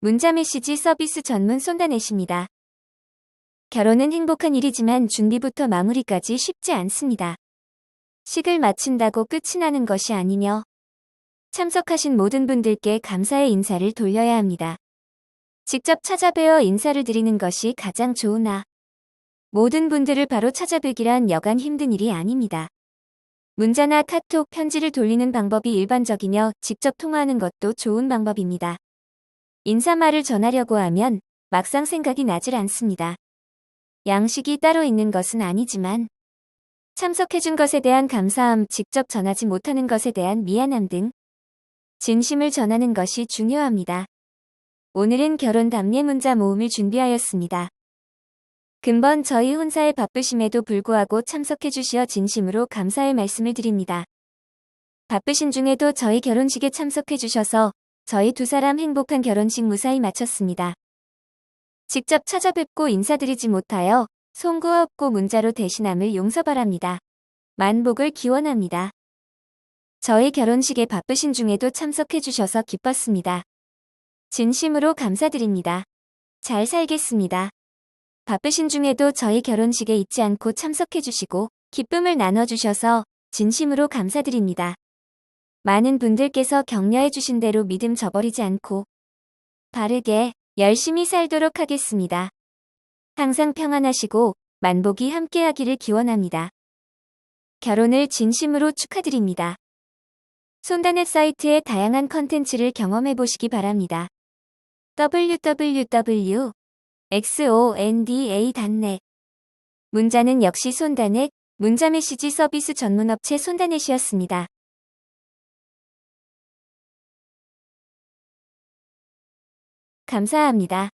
문자 메시지 서비스 전문 손다넷입니다. 결혼은 행복한 일이지만 준비부터 마무리까지 쉽지 않습니다. 식을 마친다고 끝이 나는 것이 아니며 참석하신 모든 분들께 감사의 인사를 돌려야 합니다. 직접 찾아뵈어 인사를 드리는 것이 가장 좋으나 모든 분들을 바로 찾아뵈기란 여간 힘든 일이 아닙니다. 문자나 카톡, 편지를 돌리는 방법이 일반적이며 직접 통화하는 것도 좋은 방법입니다. 인사말을 전하려고 하면 막상 생각이 나질 않습니다. 양식이 따로 있는 것은 아니지만 참석해준 것에 대한 감사함, 직접 전하지 못하는 것에 대한 미안함 등 진심을 전하는 것이 중요합니다. 오늘은 결혼 답례 문자 모음을 준비하였습니다. 근본 저희 혼사의 바쁘심에도 불구하고 참석해 주시어 진심으로 감사의 말씀을 드립니다. 바쁘신 중에도 저희 결혼식에 참석해 주셔서 저희 두 사람 행복한 결혼식 무사히 마쳤습니다. 직접 찾아뵙고 인사드리지 못하여 송구 없고 문자로 대신함을 용서 바랍니다. 만복을 기원합니다. 저희 결혼식에 바쁘신 중에도 참석해 주셔서 기뻤습니다. 진심으로 감사드립니다. 잘 살겠습니다. 바쁘신 중에도 저희 결혼식에 잊지 않고 참석해 주시고 기쁨을 나눠주셔서 진심으로 감사드립니다. 많은 분들께서 격려해 주신 대로 믿음 저버리지 않고 바르게 열심히 살도록 하겠습니다. 항상 평안하시고 만복이 함께하기를 기원합니다. 결혼을 진심으로 축하드립니다. 손다넷 사이트의 다양한 컨텐츠를 경험해 보시기 바랍니다. www xonda.net 문자는 역시 손다넷 문자 메시지 서비스 전문 업체 손다넷이었습니다. 감사합니다.